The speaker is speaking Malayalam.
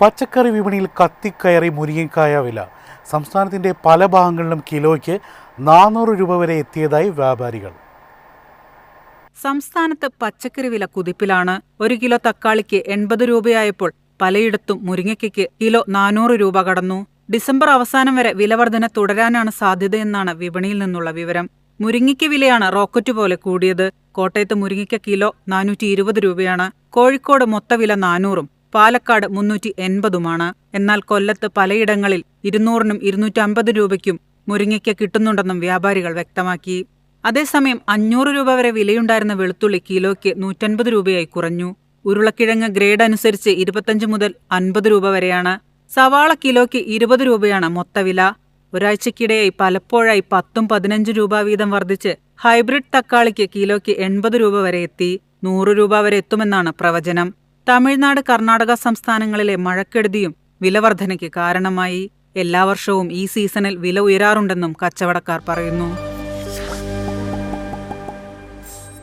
പച്ചക്കറി വിപണിയിൽ കത്തിക്കയറി മുരിങ്ങക്കായ വില. സംസ്ഥാനത്തിന്റെ പല ഭാഗങ്ങളിലും കിലോയ്ക്ക് നാനൂറ് രൂപ വരെ എത്തിയതായി വ്യാപാരികൾ. സംസ്ഥാനത്ത് പച്ചക്കറി വില കുതിപ്പിലാണ്. ഒരു കിലോ തക്കാളിക്ക് എൺപത് രൂപയായപ്പോൾ പലയിടത്തും മുരിങ്ങയ്ക്ക് കിലോ നാനൂറ് രൂപ കടന്നു. ഡിസംബർ അവസാനം വരെ വിലവർധന തുടരാനാണ് സാധ്യതയെന്നാണ് വിപണിയിൽ നിന്നുള്ള വിവരം. മുരിങ്ങയ്ക്ക് വിലയാണ് റോക്കറ്റ് പോലെ കൂടിയത്. കോട്ടയത്ത് മുരിങ്ങയ്ക്ക് കിലോ നാനൂറ്റി രൂപയാണ്. കോഴിക്കോട് മൊത്തവില നാനൂറും. പാലക്കാട് മുന്നൂറ്റി എൺപതുമാണ്. എന്നാൽ കൊല്ലത്ത് പലയിടങ്ങളിൽ ഇരുന്നൂറിനും ഇരുന്നൂറ്റമ്പത് രൂപയ്ക്കും മുരിങ്ങയ്ക്ക കിട്ടുന്നുണ്ടെന്നും വ്യാപാരികൾ വ്യക്തമാക്കി. അതേസമയം അഞ്ഞൂറ് രൂപ വരെ വിലയുണ്ടായിരുന്ന വെളുത്തുള്ളി കിലോയ്ക്ക് നൂറ്റൻപത് രൂപയായി കുറഞ്ഞു. ഉരുളക്കിഴങ്ങ് ഗ്രേഡ് അനുസരിച്ച് ഇരുപത്തഞ്ച് മുതൽ അൻപത് രൂപ വരെയാണ്. സവാള കിലോയ്ക്ക് ഇരുപത് രൂപയാണ് മൊത്തവില ഒരാഴ്ചക്കിടെയായി പലപ്പോഴായി പത്തും പതിനഞ്ചും രൂപ വീതം വർദ്ധിച്ച് ഹൈബ്രിഡ് തക്കാളിക്ക് കിലോയ്ക്ക് എൺപത് രൂപ വരെ എത്തി. നൂറ് രൂപ വരെ എത്തുമെന്നാണ് പ്രവചനം. തമിഴ്നാട് കർണാടക സംസ്ഥാനങ്ങളിലെ മഴക്കെടുതിയും വിലവർധനയ്ക്ക് കാരണമായി. എല്ലാ വർഷവും ഈ സീസണിൽ വില ഉയരാറുണ്ടെന്നും കച്ചവടക്കാർ പറയുന്നു.